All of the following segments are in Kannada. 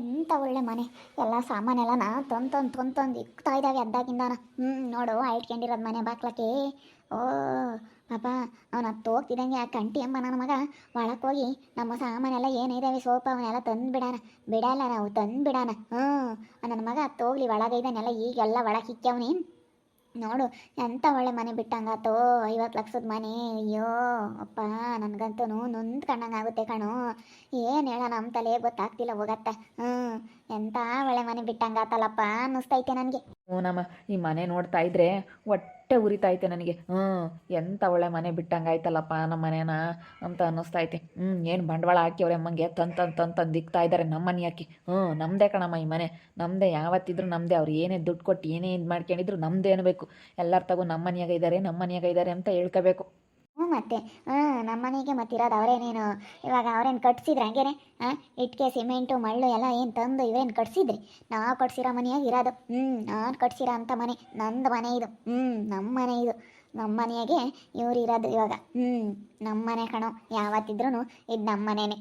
ಎಂಥ ಒಳ್ಳೆ ಮನೆ. ಎಲ್ಲ ಸಾಮಾನೆಲ್ಲ ನಾ ತಂದು ತಂದು ತಂದು ಇಕ್ತಾ ಇದ್ದಾವೆ ಅದ್ದಾಗಿಂದಾನ ಹ್ಞೂ ನೋಡು ಇಟ್ಕೊಂಡಿರೋದು ಮನೆ ಬಾಕ್ಲಕ್ಕೆ ಓ, ಪಾಪ, ಅವನು ಹತ್ತು ಆ ಕಂಟಿ ಎಂಬ ನನ್ನ ಮಗ. ಒಳಕ್ಕೆ ಹೋಗಿ ನಮ್ಮ ಸಾಮಾನೆಲ್ಲ ಏನಿದ್ದಾವೆ ಸೋಪ ಅವನ್ನೆಲ್ಲ ತಂದು ಬಿಡಾನ. ಬಿಡಲ್ಲ ನಾವು, ತಂದು ಬಿಡಾನ. ಹ್ಞೂ ನನ್ನ ಮಗ ಹತ್ತು ಒಳಗೈದಾನೆಲ್ಲ ಈಗೆಲ್ಲ ಒಳಗೆ ಹಿಕ್ಕವನಿ ನೋಡು ಎಂಥ ಒಳ್ಳೆ ಮನೆ ಬಿಟ್ಟಂಗಾತೋ, ಐವತ್ತು ಲಕ್ಷದ ಮನೆ. ಅಯ್ಯೋ, ಅಪ್ಪ, ನನಗಂತೂ ನೊಂದು ಕಣ್ಣಂಗಾಗುತ್ತೆ ಕಣೋ. ಏನು ಹೇಳ ನಮ್ಮ ತಲೆ ಗೊತ್ತಾಗ್ತಿಲ್ಲ ಹೋಗತ್ತೆ. ಹ್ಞೂ ಎಂಥ ಒಳ್ಳೆ ಮನೆ ಬಿಟ್ಟಂಗಾತಲ್ಲಪ್ಪ ಅನ್ನಿಸ್ತೈತೆ ನನಗೆ. ಹ್ಞೂನಮ್ಮ ಈ ಮನೆ ನೋಡ್ತಾ ಇದ್ರೆ ಹೊಟ್ಟೆ ಉರಿತೈತೆ ನನಗೆ. ಹ್ಞೂ ಎಂಥ ಒಳ್ಳೆ ಮನೆ ಬಿಟ್ಟಂಗಾಯ್ತಲ್ಲಪ್ಪ ನಮ್ಮ ಮನೇನ ಅಂತ ಅನ್ನಿಸ್ತೈತೆ ಹ್ಞೂ, ಏನು ಬಂಡವಾಳ ಹಾಕಿವ್ರೆ ಅಮ್ಮಂಗೆ ತಂದು ತಂದು ತಂದು ತಂದು ಇದ್ದಾರೆ ನಮ್ಮ ಮನೆ ಹಾಕಿ. ಹ್ಞೂ ನಮ್ಮದೇ ಕಣಮ್ಮ ಈ ಮನೆ. ನಮ್ಮದೇ ಯಾವತ್ತಿದ್ರು ನಮ್ಮದೇ ಅವ್ರು ಏನೇ ದುಡ್ಡು ಕೊಟ್ಟು ಏನೇ ಇದು ಮಾಡ್ಕೊಂಡಿದ್ರು ನಮ್ಮದೇನು ಬೇಕು. ಎಲ್ಲರ ತಗೋ ನಮ್ಮ ಮನೆಯಾಗ ಇದ್ದಾರೆ ನಮ್ಮ ಮನೆಯಾಗ ಇದ್ದಾರೆ ಅಂತ ಹೇಳ್ಕೋಬೇಕು. ಮತ್ತೆ? ನಮ್ಮ ಮನೆಗೆ ಮತ್ತಿರೋದು ಅವರೇನೇನು? ಇವಾಗ ಅವ್ರೇನು ಕಟ್ಸಿದ್ರೆ ಹಂಗೇನೆ? ಹಾಂ ಇಟ್ಟಿಗೆ ಸಿಮೆಂಟು, ಮಳ್ಳು ಎಲ್ಲ ಏನು ತಂದು ಇವೇನು ಕಟ್ಸಿದ್ರಿ? ನಾವು ಕಟ್ಸಿರೋ ಮನೆಯಾಗ ಇರೋದು. ಹ್ಞೂ ನಾನು ಕಟ್ಸಿರೋ ಅಂಥ ಮನೆ. ನಂದು ಮನೆ ಇದು. ಹ್ಞೂ ನಮ್ಮ ಮನೆ ಇದು. ನಮ್ಮ ಮನೆಯಾಗೆ ಇವ್ರು ಇರೋದು ಇವಾಗ. ಹ್ಞೂ ನಮ್ಮ ಮನೆ ಕಣೋ. ಯಾವತ್ತಿದ್ರೂ ಇದು ನಮ್ಮ ಮನೆನೇ.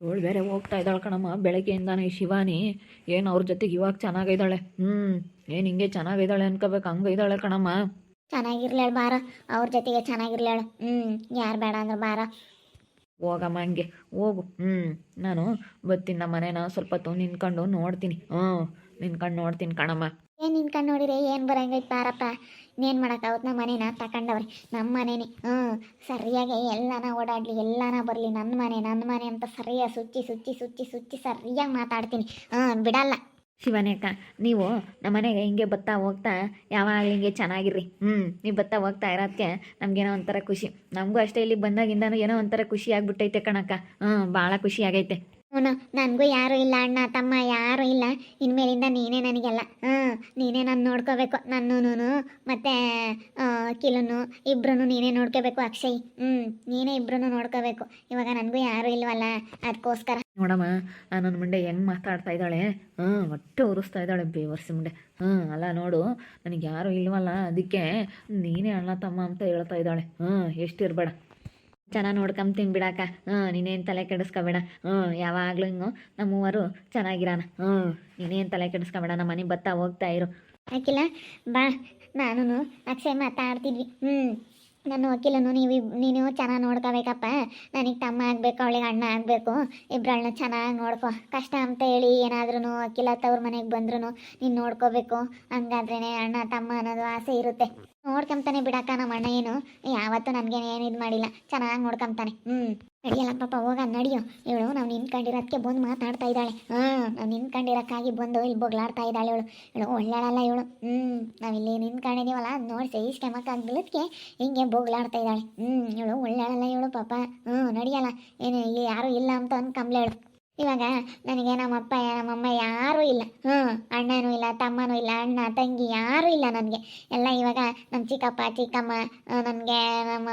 ಇವಳು ಬೇರೆ ಹೋಗ್ತಾ ಇದ್ದಾಳೆ ಕಣಮ್ಮ. ಬೆಳಗ್ಗೆಯಿಂದಾನೆ ಶಿವಾನಿ. ಏನು ಅವ್ರ ಜೊತೆಗೆ ಇವಾಗ ಚೆನ್ನಾಗಿದ್ದಾಳೆ ಹ್ಞೂ ಏನು ಹಿಂಗೆ ಚೆನ್ನಾಗಿದ್ದಾಳೆ ಅನ್ಕೋಬೇಕು. ಹಂಗೆ ಇದ್ದಾಳೆ ಕಣಮ್ಮ. ಚೆನ್ನಾಗಿರ್ಲೇಳು ಬಾರ ಅವ್ರ ಜೊತೆಗೆ ಚೆನ್ನಾಗಿರ್ಲಾಳ ಹ್ಞೂ ಯಾರು ಬೇಡ ಅಂದ್ರೆ ಬಾರ. ಹೋಗಮ್ಮ ಹಂಗೆ ಹೋಗು. ಹ್ಞೂ ನಾನು ಬರ್ತೀನಿ ನಮ್ಮ ಮನೇನ ಸ್ವಲ್ಪ ಹೊತ್ತು ನಿನ್ಕೊಂಡು ನೋಡ್ತೀನಿ. ಹ್ಞೂ ನಿನ್ಕೊಂಡು ನೋಡ್ತೀನಿ ಕಣಮ್ಮ. ಏನು ನಿನ್ಕೊಂಡು ನೋಡಿರಿ ಏನು ಬರಂಗೈತೆ ಬಾರಪ್ಪ. ಇನ್ನೇನು ಮಾಡೋಕ್ಕಾಗುತ್ತೆ ನಮ್ಮ ಮನೇನ? ತಗೊಂಡವ್ರಿ ನಮ್ಮ ಮನೇನೆ. ಹ್ಞೂ ಸರಿಯಾಗಿ ಎಲ್ಲಾನ ಓಡಾಡಲಿ ಎಲ್ಲಾನ ಬರಲಿ ನನ್ನ ಮನೆ ನನ್ನ ಮನೆ ಅಂತ ಸರಿಯಾಗಿ ಸುಚ್ಚಿ ಸುಚ್ಚಿ ಸುಚ್ಚಿ ಸುಚ್ಚಿ ಸರಿಯಾಗಿ ಮಾತಾಡ್ತೀನಿ. ಹ್ಞೂ ಬಿಡಲ್ಲ. ಶಿವಾನಿ ಅಕ್ಕ, ನೀವು ನಮ್ಮ ಮನೆಗೆ ಹಿಂಗೆ ಬತ್ತಾ ಹೋಗ್ತಾ ಯಾವಾಗಲೂ ಹಿಂಗೆ ಚೆನ್ನಾಗಿರ್ರಿ. ಹ್ಞೂ ನೀವು ಬತ್ತಾ ಹೋಗ್ತಾ ಇರೋದಕ್ಕೆ ನಮಗೇನೋ ಒಂಥರ ಖುಷಿ. ನಮಗೂ ಅಷ್ಟೇ ಇಲ್ಲಿ ಬಂದಾಗಿಂದನೂ ಏನೋ ಒಂಥರ ಖುಷಿ ಆಗ್ಬಿಟ್ಟೈತೆ ಕಣಕ್ಕ. ಹ್ಞೂ ಭಾಳ ಖುಷಿ ಆಗೈತೆ. ಹ್ಞೂ, ನನಗೂ ಯಾರೂ ಇಲ್ಲ ಅಣ್ಣ, ತಮ್ಮ ಯಾರೂ ಇಲ್ಲ. ಇನ್ಮೇಲಿಂದ ನೀನೇ ನನಗೆಲ್ಲ, ಹ್ಞೂ, ನೀನೇ ನಾನು ನೋಡ್ಕೋಬೇಕು ನನ್ನೂನು ಮತ್ತು ಕಿಲುನು ಇಬ್ರು ನೀನೇ ನೋಡ್ಕೋಬೇಕು, ಅಕ್ಷಯ್. ಹ್ಞೂ, ನೀನೇ ಇಬ್ರು ನೋಡ್ಕೋಬೇಕು. ಇವಾಗ ನನಗೂ ಯಾರೂ ಇಲ್ವಲ್ಲ ಅದಕ್ಕೋಸ್ಕರ ನೋಡಮ್ಮ ನನ್ನ ಮುಂಡೆ ಹೆಂಗೆ ಮಾತಾಡ್ತಾ ಇದ್ದಾಳೆ? ಹಾಂ ಒಟ್ಟು ಉರಿಸ್ತಾ ಇದ್ದಾಳೆ ಬೇವರ್ಸಿ ಮುಂಡೆ ಹಾಂ ಅಲ್ಲ ನೋಡು, ನನಗೆ ಯಾರೂ ಇಲ್ವಲ್ಲ, ಅದಕ್ಕೆ ನೀನೇ ಅಣ್ಣ, ತಮ್ಮ ಅಂತ ಹೇಳ್ತಾ ಇದ್ದಾಳೆ. ಹ್ಞೂ ಎಷ್ಟಿರ್ಬೇಡ ಚೆನ್ನಾಗಿ ನೋಡ್ಕೊಂತೀನಿ ಬಿಡಾಕ ಹ್ಞೂ ನೀನೇನು ತಲೆ ಕೆಡಿಸ್ಕೊಬೇಡ. ಹ್ಞೂ ಯಾವಾಗಲೂ ಹಿಂಗು ನಮ್ಮ ಮೂವರು ಹ್ಞೂ ನೀನೇನು ತಲೆ ಕೆಡಿಸ್ಕೊಬೇಡ, ನಮ್ಮ ಮನೆ ಬತ್ತಾ ಹೋಗ್ತಾ ಇರು. ಅಖಿಲ, ಬಾ. ನಾನು ಅಕ್ಷಯ್ ಮಾತಾಡ್ತಿದ್ವಿ. ಹ್ಞೂ ನನ್ನ ವಕೀಲನು ನೀವು ನೀನು ಚೆನ್ನಾಗಿ ನೋಡ್ಕೋಬೇಕಪ್ಪ. ನನಗೆ ತಮ್ಮ ಆಗಬೇಕು, ಅವಳಿಗೆ ಅಣ್ಣ ಆಗಬೇಕು. ಇಬ್ಬರನ್ನ ಚೆನ್ನಾಗಿ ನೋಡ್ಕೊ. ಕಷ್ಟ ಅಂತ ಹೇಳಿ ಏನಾದ್ರೂ ವಕೀಲ ತವ್ರ ಮನೆಗೆ ಬಂದ್ರೂ ನೀನು ನೋಡ್ಕೋಬೇಕು. ಹಂಗಾದ್ರೇ ಅಣ್ಣ, ತಮ್ಮ ಅನ್ನೋದು ಆಸೆ ಇರುತ್ತೆ. ನೋಡ್ಕೊಂತಾನೆ ಬಿಡಕ್ಕ ನಮ್ಮ ಅಣ್ಣ ಏನು? ಯಾವತ್ತೂ ನನಗೇನು ಏನು ಇದು ಮಾಡಿಲ್ಲ. ಚೆನ್ನಾಗಿ ನೋಡ್ಕೊಂತಾನೆ. ಹ್ಞೂ ನಡಿಯಲ್ಲ ಪಾಪ, ಹೋಗ, ನಡಿಯೋ. ಇವಳು ನಾವು ನಿಂತ್ಕೊಂಡಿರೋದಕ್ಕೆ ಬಂದು ಮಾತಾಡ್ತಾ ಇದ್ದಾಳೆ. ಹಾಂ, ನಾವು ನಿಂತ್ಕೊಂಡಿರೋಕ್ಕಾಗಿ ಬಂದು ಇಲ್ಲಿ ಬೊಗ್ಲಾಡ್ತಾ ಇದ್ದಾಳೆ ಇವಳು. ಇವಳು ಒಳ್ಳೆಯಲ್ಲ ಇವಳು. ಹ್ಞೂ ನಾವಿಲ್ಲಿ ನಿಂತ್ಕೊಂಡಿದ್ದೀವಲ್ಲ ಅದು ನೋಡಿ ಸಹಿಸ್ಕೊಂಬಕ್ಕಾಗ್ಬಿಲ್ಲದಕ್ಕೆ ಹಿಂಗೆ ಬೊಗ್ಲಾಡ್ತಾ ಇದ್ದಾಳೆ. ಹ್ಞೂ ಇವಳು ಒಳ್ಳೆಯಲ್ಲ ಇವಳು ಪಾಪ. ಹ್ಞೂ ನಡಿಯಲ್ಲ. ಏನು, ಇಲ್ಲಿ ಯಾರೂ ಇಲ್ಲ ಅಂತ ಅಂದ್ಕೊಂಬ್ಲೇಳು ಇವಾಗ ನನಗೆ ನಮ್ಮಪ್ಪ, ನಮ್ಮಮ್ಮ ಯಾರೂ ಇಲ್ಲ. ಹ್ಞೂ, ಅಣ್ಣನೂ ಇಲ್ಲ, ತಮ್ಮನೂ ಇಲ್ಲ, ಅಣ್ಣ, ತಂಗಿ ಯಾರೂ ಇಲ್ಲ ನನಗೆ. ಎಲ್ಲ ಇವಾಗ ನಮ್ಮ ಚಿಕ್ಕಪ್ಪ, ಚಿಕ್ಕಮ್ಮ ನನಗೆ ನಮ್ಮ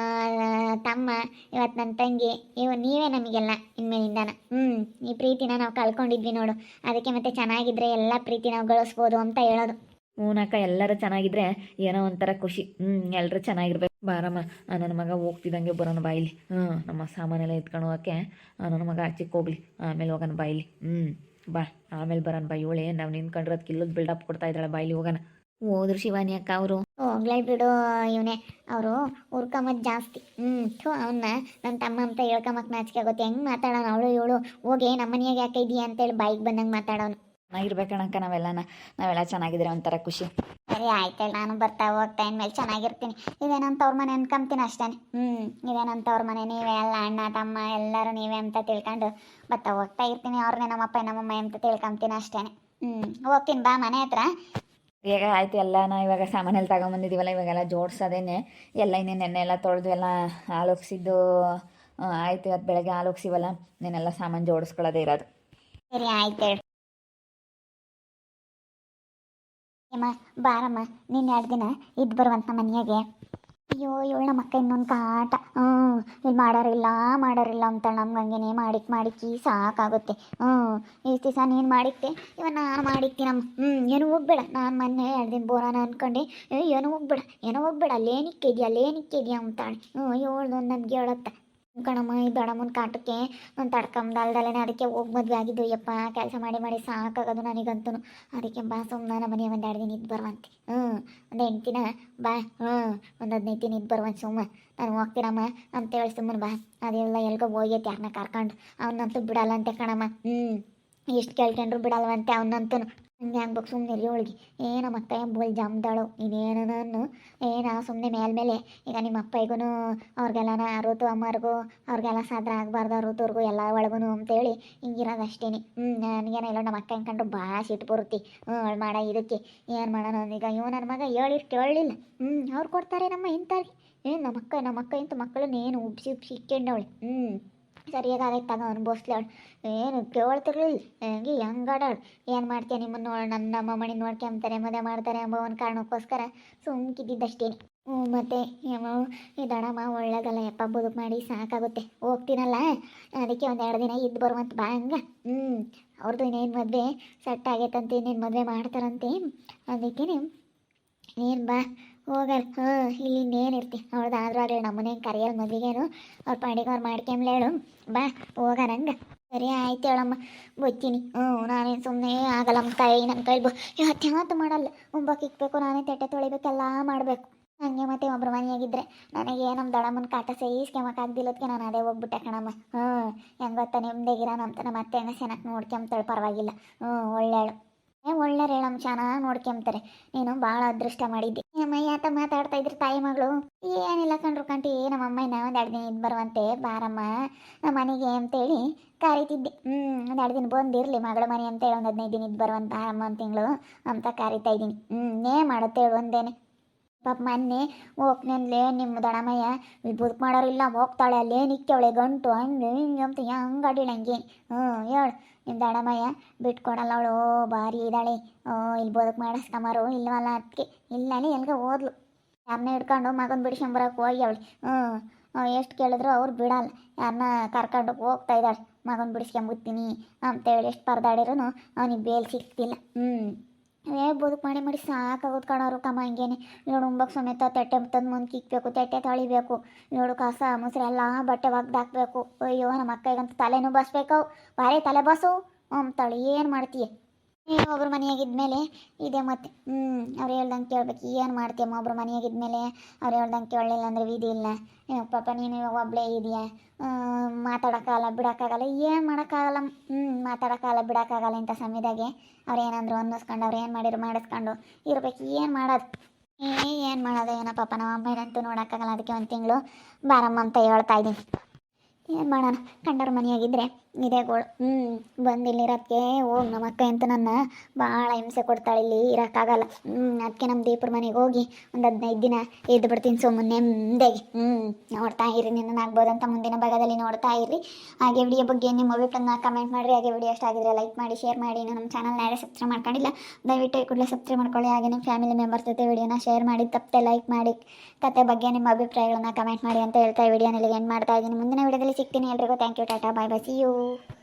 ತಮ್ಮ ಇವತ್ತು ನನ್ನ ತಂಗಿ, ಇವು ನೀವೇ ನಮಗೆಲ್ಲ ಇನ್ಮೇಲಿಂದಾನ. ಹ್ಞೂ, ಈ ಪ್ರೀತಿನ ನಾವು ಕಳ್ಕೊಂಡಿದ್ವಿ ನೋಡು. ಅದಕ್ಕೆ ಮತ್ತೆ ಚೆನ್ನಾಗಿದ್ರೆ ಎಲ್ಲ ಪ್ರೀತಿ ನಾವು ಗಳಿಸ್ಬೋದು ಅಂತ ಹೇಳೋದು. ಮೂನಕ್ಕ ಎಲ್ಲರೂ ಚೆನ್ನಾಗಿದ್ರೆ ಏನೋ ಒಂಥರ ಖುಷಿ. ಹ್ಞೂ ಎಲ್ಲರೂ ಚೆನ್ನಾಗಿರ್ಬೇಕು. ಬಾರಮ್ಮ ನನ್ನ ಮಗ ಹೋಗ್ತಿದ್ದಂಗೆ ಬರೋಣ ಬಾಯಿಲಿ ಹ್ಞೂ, ನಮ್ಮ ಸಾಮಾನೆಲ್ಲ ಎತ್ಕೊಂಡು ಹೋಗೋಕ್ಕೆ ನನ್ನ ಮಗ ಆಚೆಗೆ ಹೋಗ್ಲಿ, ಆಮೇಲೆ ಹೋಗೋಣ ಬಾಯಿಲಿ ಹ್ಞೂ, ಬಾ, ಆಮೇಲೆ ಬರೋಣ ಬಾ ಇವಳೆ. ನಾವು ನಿಂತ್ಕೊಂಡಿರೋದು ಕಿಲ್ಲದ ಬಿಲ್ಡಪ್ ಕೊಡ್ತಾ ಇದ್ದಾಳೆ ಬಾಯಿಲಿ ಹೋಗೋಣ. ಹೋದ್ರು ಶಿವಾನಿ ಅಕ್ಕ ಅವರು. ಹೋಗ್ಲೇ ಬಿಡು ಇವನೇ. ಅವರು ಉರ್ಕೊಂಬದ್ ಜಾಸ್ತಿ. ಹ್ಞೂ, ಥೂ ಅವನ್ನ ನನ್ನ ತಮ್ಮ ಅಂತ ಹೇಳ್ಕೊಂಬಕ್ ನಾಚಿಕೆ ಆಗುತ್ತೆ ಹೆಂಗೆ ಮಾತಾಡೋಣ ಅವಳು ಇವಳು? ಹೋಗಿ ನಮ್ಮ ಮನೆಯಾಗ ಯಾಕೆ ಇದೆಯಾ ಅಂತೇಳಿ ಬಾಯಿಗೆ ಬಂದಂಗೆ ಮಾತಾಡೋನು. ಚೆನ್ನಾಗಿರ್ಬೇಕಣಕ್ಕ ನಾವೆಲ್ಲನ ನಾವೆಲ್ಲ ಚೆನ್ನಾಗಿದ್ರೆ ಒಂಥರ ಖುಷಿ. ಸರಿ ಆಯ್ತು ನಾನು ಬರ್ತಾ ಹೋಗ್ತಾ ಇನ್ಮೇಲೆ ಚೆನ್ನಾಗಿರ್ತೀನಿ. ಇವೇನಂತ ಅವ್ರ ಮನೆ ಅನ್ಕೊಂತೀನಿ ಅಷ್ಟೇ. ಹ್ಞೂ ಇವೇನಂತ ಅವ್ರ ಮನೆ ನೀವೇ ಅಲ್ಲ ಅಣ್ಣ ತಮ್ಮ ಎಲ್ಲರೂ ನೀವೇ ಅಂತ ತಿಳ್ಕೊಂಡು ಬರ್ತಾ ಹೋಗ್ತಾ ಇರ್ತೀನಿ. ಅವ್ರನ್ನೇ ನಮ್ಮಪ್ಪ ನಮ್ಮಮ್ಮ ಅಂತ ತಿಳ್ಕೊಂತೀನಿ ಅಷ್ಟೇ. ಹ್ಞೂ ಹೋಗ್ತೀನಿ ಬಾ ಮನೆ ಹತ್ರ. ಈಗ ಆಯ್ತು ಎಲ್ಲ ನಾ ಇವಾಗ ಸಾಮಾನೆಲ್ಲ ತಗೊಂಬಂದಿದ್ದೀವಲ್ಲ ಇವಾಗೆಲ್ಲ ಜೋಡ್ಸೋದೇನೆ. ಎಲ್ಲ ಇನ್ನೇನು ನೆನ್ನೆ ಎಲ್ಲ ತೊಳೆದು ಎಲ್ಲ ಆಲೋಗಿಸಿದ್ದು ಆಯ್ತು ಇವತ್ತು ಬೆಳಗ್ಗೆ ಆಲೋಗಿಸಿವಲ್ಲ ನೀನೆಲ್ಲ ಸಾಮಾನು ಜೋಡಿಸ್ಕೊಳ್ಳೋದೇ ಇರೋದು. ಸರಿ ಆಯ್ತು ಏಮ್ಮ ಬಾರಮ್ಮ, ನೀನು ಎರಡು ದಿನ ಇದ್ದು ಬರುವಂತ ಮನೆಯಾಗೆ. ಅಯ್ಯೋ, ಇವಳು ನಮ್ಮ ಅಕ್ಕ ಇನ್ನೊಂದು ಕಾಟ ಹ್ಞೂ ಇಲ್ಲಿ ಮಾಡೋರಿಲ್ಲ ಮಾಡೋರಿಲ್ಲ ಅಂತ ನಮ್ಗೆ ಹಂಗೇನೆ ಮಾಡಿಕ್ ಮಾಡಿಕ್ಕಿ ಸಾಕಾಗುತ್ತೆ. ಹ್ಞೂ ಇಷ್ಟು ದಿವಸ ನೀನು ಮಾಡಿಕ್ತೆ ಇವ ನಾನು ಮಾಡಿಕ್ತೀನಮ್ಮ ಹ್ಞೂ, ಏನು ಹೋಗ್ಬೇಡ. ನಾನು ಮೊನ್ನೆ ಎರಡು ದಿನ ಬೋರಾನ ಅನ್ಕೊಂಡೆ ಏ ಏನು ಹೋಗ್ಬೇಡ, ಏನೋ ಹೋಗ್ಬೇಡ ಲೇನಿಕ್ಕೆ ಇದೆಯಾ ಲೇನಿಕ್ಕೆ ಇದೆಯಾ ಅಂತಾಳೆ. ಹ್ಞೂ ಏಳು ನಮ್ಗೆ ಹೇಳತ್ತ. ಕಣಮ್ಮ, ಈ ದೊಡಮ್ಮನ ಕಾಟಕ್ಕೆ ನಾನು ತಡ್ಕೊಂಬಲ್ದಲ್ಲೇ ಅದಕ್ಕೆ ಹೋಗ್ ಮದುವೆ ಆಗಿದ್ದು. ಯಪ್ಪ, ಕೆಲಸ ಮಾಡಿ ಮಾಡಿ ಸಾಕಾಗದು ನನಗಂತೂ ಅದಕ್ಕೆ ಬಾ ಸುಮ್ಮನೆ ನಮ್ಮ ಮನೆ ಒಂದು ಎರಡು ದಿನ ಇದ್ದು ಬರುವಂತೆ ಹ್ಞೂ, ಒಂದು ಎಂಟು ದಿನ ಬಾ. ಹ್ಞೂ, ಒಂದು ಹದಿನೈದು ದಿನ ಇದ್ದು ಬರುವಂತೆ ಸುಮ್ಮ ನಾನು ಹೋಗ್ತೀನಮ್ಮ ಅಂತೇಳಿ ಸುಮ್ಮನೆ ಬಾ. ಅದೆಲ್ಲ ಎಲ್ಗೋ ಹೋಗೈತೆ ಯಾರನ್ನ ಕರ್ಕೊಂಡು. ಅವನಂತೂ ಬಿಡಲ್ಲಂತೆ ಕಣಮ್ಮ. ಹ್ಞೂ, ಎಷ್ಟು ಕೇಳ್ಕೊಂಡ್ರು ಬಿಡಲ್ವಂತೆ ಅವನಂತೂ ಹಂಗೆ ಆಗ್ಬೇಕು ಸುಮ್ಮನೆ ಅವಳಿಗೆ. ನಮ್ಮ ಮತ್ತೆ ಬೋಲ್ ಜಮ್ದಾಳು. ನೀನೇನು ನಾನು ಏನ ಸುಮ್ಮನೆ ಮೇಲ್ಮೇಲೆ ಈಗ ನಿಮ್ಮ ಅಪ್ಪಗೂ ಅವ್ರಿಗೆಲ್ಲ ಋತು ಅಮ್ಮರಿಗೂ, ಅವ್ರಿಗೆಲ್ಲ ಸಾದ್ರ ಆಗಬಾರ್ದು ಋತುರ್ಗೂ ಎಲ್ಲ ಒಳಗೂ ಅಂತೇಳಿ ಹಿಂಗಿರೋದು ಅಷ್ಟೇ ಹ್ಞೂ ನನಗೇನೋ ಇಲ್ಲ, ನಮ್ಮ ಅಕ್ಕ ಹೆಂಗೆ ಭಾಳ ಸಿಟ್ಟು ಬರುತ್ತೆ. ಹ್ಞೂ ಅವಳು ಮಾಡ ಇದಕ್ಕೆ. ಏನು ಮಾಡೋಣ ಈಗ ಇವ ನನ್ನ ಮಗ ಹೇಳಿರ್ ಕೇಳಲಿಲ್ಲ. ಹ್ಞೂ ಅವ್ರು ಕೊಡ್ತಾರೆ ನಮ್ಮ ಇಂಥವ್ರಿಗೆ ಏನು ನಮ್ಮ ಅಕ್ಕ ನಮ್ಮ ಅಕ್ಕ ಇಂಥ ಮಕ್ಕಳನ್ನ ಏನು ಉಬ್ಸಿ ಉಬ್ಸಿ ಇಕ್ಕೊಂಡವಳೆ. ಹ್ಞೂ ಸರಿಯಾಗಿ ಆಗೈತೆ ಅವನು ಅವಳು. ಏನು ಕೇಳ್ತಿರ್ಲಿಲ್ಲ. ಹೆಂಗೆ ಹೆಂಗಾಡಾಳು. ಏನು ಮಾಡ್ತೀಯ ನಿಮ್ಮನ್ನು ನೋಡಿ. ನನ್ನ ನಮ್ಮ ಮಣಿ ನೋಡ್ಕೊಂತಾರೆ, ಮದುವೆ ಮಾಡ್ತಾರೆ ಎಂಬ ಒಂದು ಕಾರಣಕ್ಕೋಸ್ಕರ ಸುಮ್ಕಿದ್ದಿದ್ದಷ್ಟೇನೆ. ಹ್ಞೂ ಮತ್ತೆ ಏನೋ ಈ ದಡಮ್ಮ ಒಳ್ಳೆಗಲ್ಲ ಯಪ್ಪ, ಬದುಕು ಮಾಡಿ ಸಾಕಾಗುತ್ತೆ. ಹೋಗ್ತೀನಲ್ಲ. ಅದಕ್ಕೆ ಒಂದು ಎರಡು ದಿನ ಇದ್ದು ಬರುವಂತ ಬಾ ಹಂಗ. ಹ್ಞೂ ಅವ್ರದ್ದು ಇನ್ನೇನು ಮದುವೆ ಸೆಟ್ ಆಗೈತಂತೆ, ಇನ್ನೇನು ಮದುವೆ ಮಾಡ್ತಾರಂತೆ. ಅದಕ್ಕೇನೆ, ನೀನು ಬಾ. ಹೋಗಲ್ಲ ಹಾಂ ಇಲ್ಲಿ ಇನ್ನೇನು ಇರ್ತಿ. ಅವ್ರದ್ದು ಆದ್ರೂ ಆಗಲಿ ನಮ್ಮ ಕರೆಯಲ್ಲ ಮದುವೆಗೇನು. ಅವ್ರ ಪಾಡಿಗೆ ಅವ್ರು ಮಾಡ್ಕೊಂಬ್ಲೇಳು ಬಾ, ಹಂಗೆ ಸರಿ ಆಯ್ತು ಹೇಳಮ್ಮ. ಬತ್ತೀನಿ ಹ್ಞೂ ನಾನೇನು ಸುಮ್ಮನೆ ಆಗಲ್ಲ ನಮ್ಮ ಕೈ ನನ್ನ ಕೈಲಿ ಬ ಮಾಡಲ್ಲ. ಉಂಬಕ್ಕೆ ಇಕ್ಬೇಕು, ನಾನೇ ತಟ್ಟೆ ತೊಳಿಬೇಕೆಲ್ಲ ಮಾಡಬೇಕು. ಹಂಗೆ ಮತ್ತೆ ಒಬ್ರು ಮನೆಯಾಗಿದ್ದರೆ ನನಗೆ ನಮ್ಮ ದೊಡ್ಡಮ್ಮನ ಕಾಟ ಸೇಯಿಸ್ಕೊಂಬಕ್ಕಾಗ್ದಿಲ್ಲದಕ್ಕೆ ನಾನು ಅದೇ ಹೋಗ್ಬಿಟ್ಟೆ ಕಣಮ್ಮ. ಹ್ಞೂ ಹೆಂಗೆ ಗೊತ್ತಾ ನಿಮ್ದೇಗಿರ ನಮ್ಮ ನಮ್ಮ ಮತ್ತೆ ಹೆಂಗ ಚೆನ್ನಾಗಿ ನೋಡ್ಕೊಂಬ್ತಾಳೆ ಪರವಾಗಿಲ್ಲ. ಹ್ಞೂ ಒಳ್ಳೆಯಳು ಏ, ಒಳ್ಳೆ ಹೇಳಮ್ಮ, ಚೆನ್ನಾಗಿ ನೋಡ್ಕೊಂಬ್ತಾರೆ ನೀನು ಭಾಳ ಅದೃಷ್ಟ ಮಾಡಿದ್ದೆ. ಅಮ್ಮ ಯಾತ ಮಾತಾಡ್ತಾ ಇದ್ರಿ ತಾಯಿ ಮಗಳು. ಏನಿಲ್ಲ ಕಂಡ್ರು ಕಂಟಿ, ನಮ್ಮ ಅಮ್ಮನ ಒಂದು ಎರಡು ದಿನ ಇದ್ದು ಬರುವಂತೆ, ಬಾರಮ್ಮ, ನಮ್ಮ ಮನೆಗೆ ಅಂತೇಳಿ ಕರಿತಿದ್ದೆ. ಹ್ಞೂ ಒಂದು ಎರಡು ದಿನ ಬಂದಿರಲಿ ಮಗಳ ಮನೆ ಅಂತೇಳಿ ಒಂದು ಹದಿನೈದು ದಿನ ಇದ್ದು ಬರುವಂತ ಬಾರಮ್ಮ ಒಂದು ತಿಂಗಳು ಅಂತ ಕರಿತಾ ಇದ್ದೀನಿ. ಹ್ಞೂ ನೇ ಮಾಡುತ್ತೇಳು ಒಂದೇನೆ ಪಾಪ ಮೊನ್ನೆ ಹೋಗ್ನೇನ್ಲೇ ನಿಮ್ಮ ದಡಮಯ್ಯ ಬುಕ್ ಮಾಡೋರಿಲ್ಲ, ಹೋಗ್ತಾಳೆ ಅಲ್ಲೇ ನಿಕ್ಕವಳೆ ಗಂಟು, ಹಂಗೆ ಹಿಂಗೆ ಅಂತ ಹೆಂಗೆ ಅಡಿಳಂಗೆ ಹ್ಞೂ, ಹೇಳು. ನಿಮ್ಮ ದಣಮಯ್ಯ ಬಿಟ್ಕೊಡಲ್ಲ ಅವಳು, ಭಾರಿ ಇದ್ದಾಳೆ. ಓ ಇಲ್ಲಿ ಬದುಕು ಮಾಡಿಸ್ಕೊಂಬಾರು, ಇಲ್ವಲ್ಲ ಅದಕ್ಕೆ ಇಲ್ಲನೇ ಎಲ್ಗೆ ಓದ್ಲು ಯಾರನ್ನ ಹಿಡ್ಕೊಂಡು ಮಗನ ಬಿಡಿಸ್ಕೊಂಬರಕ್ಕೆ ಹೋಗಿ ಅವಳು ಹ್ಞೂ ಎಷ್ಟು ಕೇಳಿದ್ರು ಅವ್ರು ಬಿಡಲ್ಲ. ಯಾರನ್ನ ಕರ್ಕೊಂಡು ಹೋಗ್ತಾ ಇದ್ದಾಳೆ. ಮಗನ ಬಿಡಿಸ್ಕೊಂಬತ್ತೀನಿ ಅಂತೇಳಿ ಎಷ್ಟು ಪರದಾಡಿರೂ ಅವನಿಗೆ ಬೇಲ್ ಸಿಗ್ತಿಲ್ಲ. ಹ್ಞೂ. ಏ, ಬದುಕು ಮಾಡಿ ಮಾಡಿ ಸಾಕಾಗೋದು ಕಾಣೋರು ಕಮ್ಮ ಹಿಂಗೇನೆ. ನೋಡು ಉಂಬಕ್ಕೆ ಸಮೇತ ತಟ್ಟೆ ತಂದು ಮುಂದೆ ಕಿಕ್ಬೇಕು, ತಟ್ಟೆ ತಳಿಬೇಕು. ನೋಡು, ಕಸ, ಮೊಸರು ಎಲ್ಲ ಬಟ್ಟೆ ಒಗ್ದಾಕ್ಬೇಕು ಅಯ್ಯೋ ನಮ್ಮ ಅಕ್ಕಗಂತ ತಲೆನೂ ಬಸ್ಬೇಕು. ಬಾರೇ, ತಲೆ ಬಸ್ಸು ತಳಿ, ಏನು ಮಾಡ್ತೀಯ? ಒಬ್ರು ಮನೆಯಾಗಿದ್ಮೇಲೆ ಇದೆ ಮತ್ತೆ ಹ್ಞೂ ಅವ್ರು ಹೇಳ್ದಂಗೆ ಕೇಳ್ಬೇಕು, ಏನು ಮಾಡ್ತೀಯಮ್ಮ ಒಬ್ರು ಮನೆಯಾಗಿದ್ಮೇಲೆ ಅವ್ರು ಹೇಳ್ದಂಗೆ ಕೇಳಲಿಲ್ಲ ಅಂದರೆ ವಿಧಿ ಇಲ್ಲ. ಪಾಪ ನೀನು ಒಬ್ಬಳೇ ಇದೆಯಾ? ಮಾತಾಡೋಕ್ಕಾಗಲ್ಲ, ಬಿಡೋಕ್ಕಾಗಲ್ಲ, ಏನು ಮಾಡೋಕ್ಕಾಗಲ್ಲ ಹ್ಞೂ ಮಾತಾಡೋಕ್ಕಾಗಲ್ಲ, ಬಿಡೋಕ್ಕಾಗಲ್ಲ ಇಂಥ ಸಮಯದಾಗೆ ಅವ್ರು ಏನಂದ್ರು ಅನ್ನಿಸ್ಕೊಂಡು, ಅವ್ರು ಏನು ಮಾಡಿದ್ರು ಮಾಡಿಸ್ಕೊಂಡು ಇರ್ಬೇಕು, ಏನು ಮಾಡೋದು? ಏ, ಏನು ಮಾಡೋದು? ಏನೋ ಪಾಪ ನಮ್ಮ ಅಮ್ಮನಂತೂ ನೋಡೋಕ್ಕಾಗಲ್ಲ, ಅದಕ್ಕೆ ಒಂದು ತಿಂಗಳು ಬಾರಮ್ಮ ಅಂತ ಹೇಳ್ತಾ ಇದ್ದೀನಿ. ಏನು ಮಾಡೋಣ? ಕಂಡವ್ರ ಮನೆಯಾಗಿದ್ದರೆ ಇದೇ ಗೋಳು ಹ್ಞೂ ಬಂದು ಇಲ್ಲಿರೋದಕ್ಕೆ ಹೋಗಿ ನಮ್ಮ ಅಕ್ಕ ಅಂತ ನನ್ನ ಭಾಳ ಹಿಂಸೆ ಕೊಡ್ತಾಳೆ ಇಲ್ಲಿ ಇರೋಕ್ಕಾಗಲ್ಲ ಹ್ಞೂ ಅದಕ್ಕೆ ನಮ್ಮ ದೀಪರ ಮನೆಗೆ ಹೋಗಿ ಒಂದು ಹದಿನೈದು ದಿನ ಇದ್ದು ಬಿಡ್ತೀನಿ ಸುಮ್ಮನೆ ನೆಮ್ಮದಿಗೆ ಹ್ಞೂ ನೋಡ್ತಾ ಇರಿ ನಿನ್ನ ಅಂತ ಮುಂದಿನ ಭಾಗದಲ್ಲಿ ನೋಡ್ತಾ ಇರಿ ಹಾಗೆ ವಿಡಿಯೋ ಬಗ್ಗೆ ನಿಮ್ಮ ಅಭಿಪ್ರಾಯನ ಕಮೆಂಟ್ ಮಾಡಿರಿ. ಹಾಗೆ ವಿಡಿಯೋ ಇಷ್ಟ ಆಗಿದ್ರೆ ಲೈಕ್ ಮಾಡಿ ಶೇರ್ ಮಾಡಿ. ಇನ್ನು ನಮ್ಮ ಚಾನಲ್ ನಾಳೆ ಸಬ್ಸ್ಕ್ರೈಬ್ ಮಾಡ್ಕೊಂಡಿಲ್ಲ, ದಯವಿಟ್ಟು ಕೂಡಲೇ ಸಬ್ಸ್ಕ್ರೈಬ್ ಮಾಡ್ಕೊಳ್ಳಿ. ಹಾಗೆ ನಿಮ್ಮ ಫ್ಯಾಮಿಲಿ ಮೆಂಬರ್ಸ್ ಜೊತೆ ವಿಡಿಯೋನ ಶೇರ್ ಮಾಡಿ, ತಪ್ಪದೆ ಲೈಕ್ ಮಾಡಿ. ಕತೆ ಬಗ್ಗೆ ನಿಮ್ಮ ಅಭಿಪ್ರಾಯಗಳನ್ನ ಕಮೆಂಟ್ ಮಾಡಿ ಅಂತ ಹೇಳ್ತಾ ವಿಡಿಯೋನಲ್ಲಿ ಏನು ಮಾಡ್ತಾ ಇದ್ದೀನಿ. ಮುಂದಿನ ವಿಡಿಯೋದಲ್ಲಿ ಸಿಗ್ತೀನಿ ಎಲ್ರಿಗೂ. Thank you tata bye bye see you Ciao.